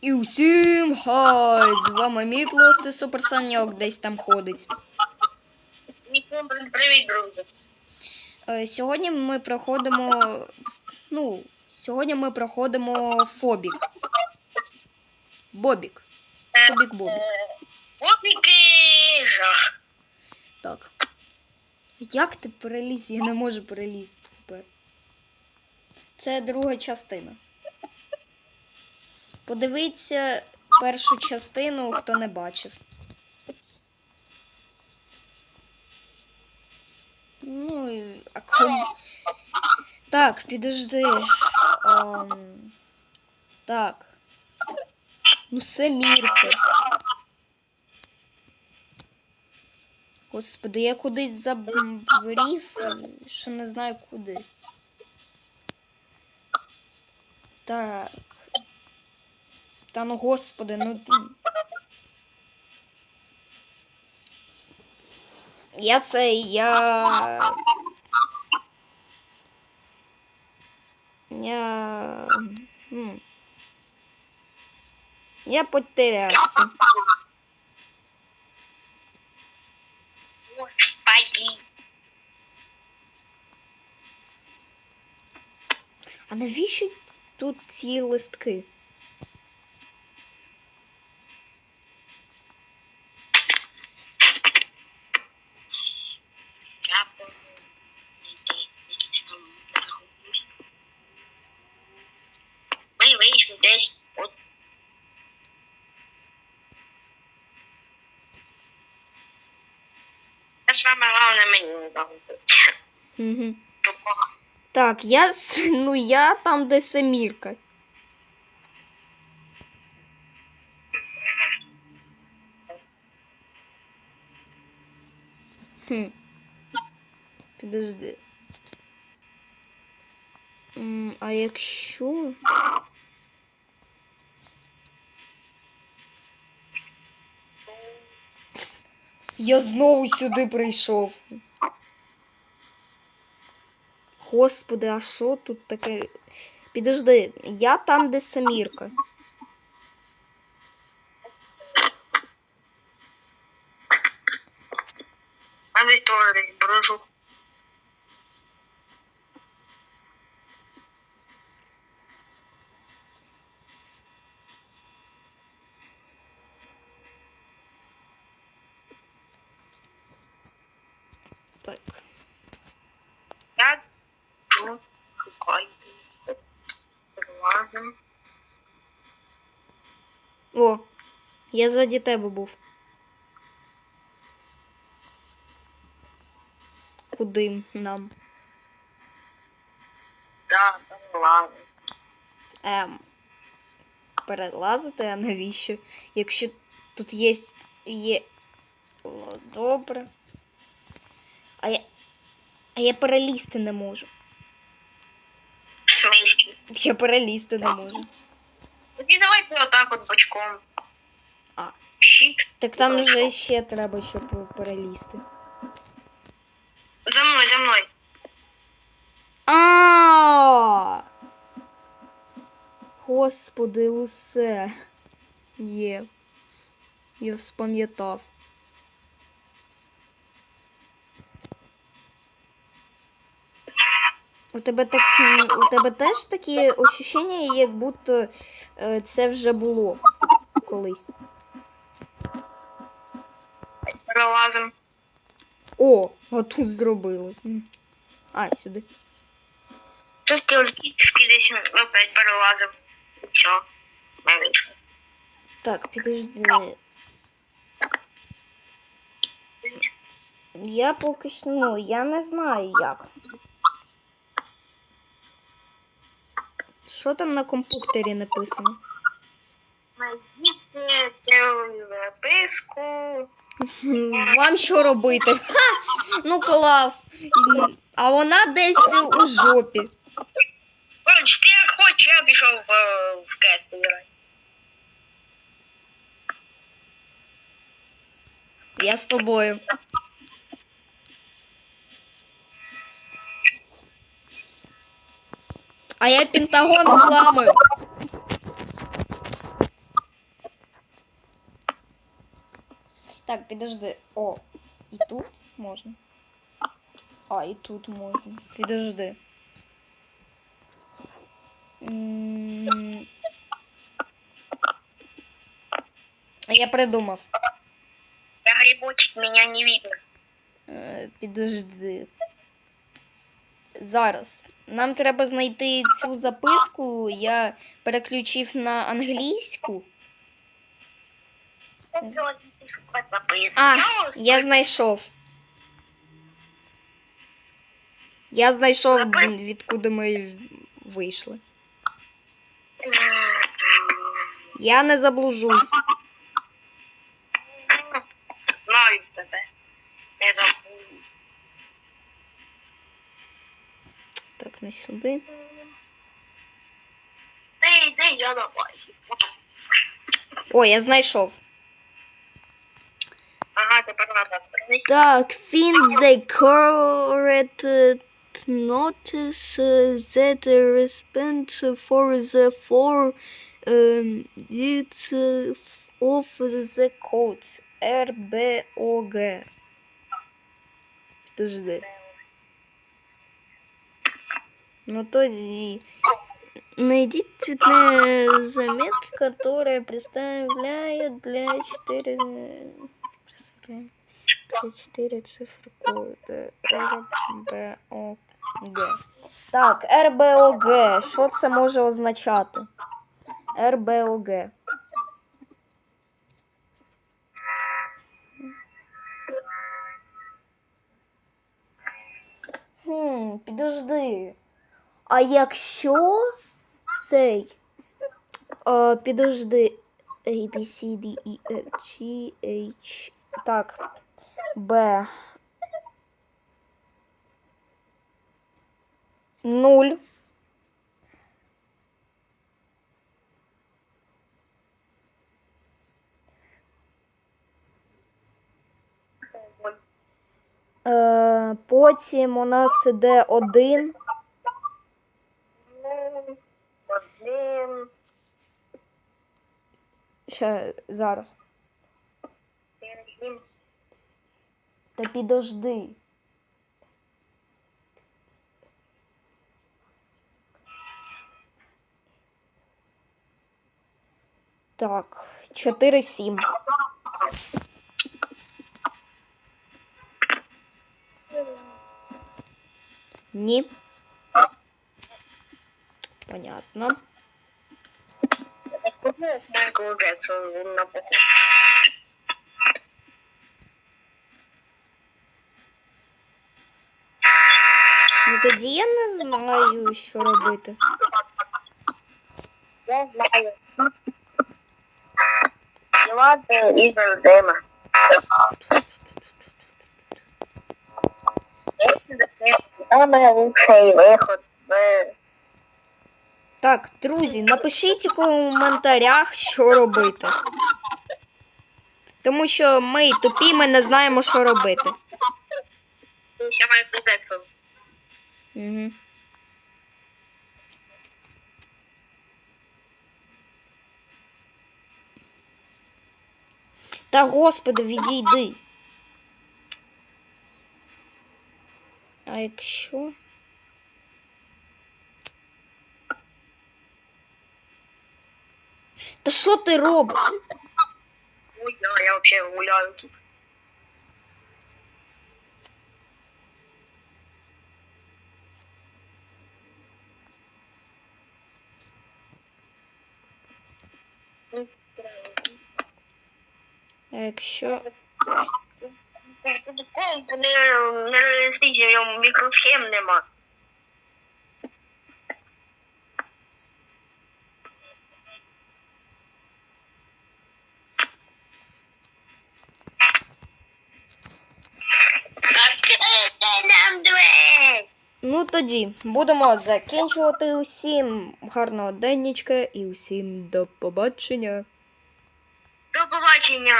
І усім хай! З вами Міклос і Супер Саньок десь там ходить. Нікому привіт, друзі. Е, Сьогодні ми проходимо. Ну, сьогодні ми проходимо Фобік. Бобік. Фобік Бобік. Опіки жах. Так. Як ти переліз? Я не можу перелізти тепер. Це друга частина. Подивіться першу частину, хто не бачив. Ну, і- а ком... Так, підожди. Ем... Так. Ну, Семірка. Господи, я кудись забрів, що не знаю куди. Так. Та ну господи, ну. Я це я. Я. Я потерявся. Господи. А навіщо тут ці листки? Я помню. Йди, якісь там загублюсь. Ми вийшли десь от Та саме головне мені. Угу. Так, я ну я там, де Семірка. Хм. Підожди. А якщо. Я знову сюди прийшов. Господи, а що тут таке? Підожди, я там, де Самірка. А десь теж брожу. Так. Я жу, шукаю. Перелазим. О, я ззаді тебе був. Куди нам? Да, перелазим. Ем. Перелазити, а навіщо? Якщо тут є. є. О, добре. А я. А я перелізти не можу. В смислі? Я перелізти не можу. Тоді давайте отак от бочком. А. Щит. Так там же ще треба, щоб перелізти. За мною, за мною. А! Господи, усе є. Я вспам'ятав. У тебе так, у тебе теж такі ощущення, як будто е, це вже було колись. Перелазим. О, а тут зробилось. А, сюди. Щось теоретично десь опять перелазим. І все. Ми вийшли. Так, підожди. Я поки що, ну, я не знаю як. Що там на комп'ютері написано? Найдіть цю записку. Вам що робити? Ха! Ну клас. А вона десь у жопі. Коротше, ти як хочеш, я пішов в, в кест грати. Я з тобою. А я пентагон взламаю. Так, подожди. О, и тут можно. А, и тут можно. Подожди. М -м я придумав. Грибочек меня не видно. Э, подожди. Зараз. Нам треба знайти цю записку. Я переключив на англійську. А, я знайшов. Я знайшов, відкуди ми вийшли. Я не заблужусь. Так, не сюди. Ти йди, я на базі. О, я знайшов. Ага, тепер треба принести. Так, find the correct uh, notice uh, that the response for the four um, digits uh, of the codes RBOG. Подожди. Ну тоді найдите цветные заметки, которые представляют для 4 представляют для 4 цифры кода РБОГ. Так, РБОГ. Що це може означати? РБОГ. Хм, підожди. А якщо цей. А, підожди. A, B, C, D, E, F, G, H. Так. Б. Нуль. Е, потім у нас іде один. Один, Ще зараз. Та підожди. Так, 4-7. Ні. Понятно. Так подумав Майкл Джексон, він на поход. Ну тоді я не знаю, що робити. Я знаю. Співати із Enzima. Це саме лучший виход в Так, друзі, напишіть у коментарях, що робити. Тому що ми тупі, ми не знаємо, що робити. ще Майкл Джексон. Угу. Та господи, відійди. А якщо. Та що ти робиш? Ой, я, я вообще гуляю тут. А якщо. Комп не, реалістичний, в ньому мікросхем нема. Ну тоді будемо закінчувати усім гарного деннічка і усім до побачення. До побачення!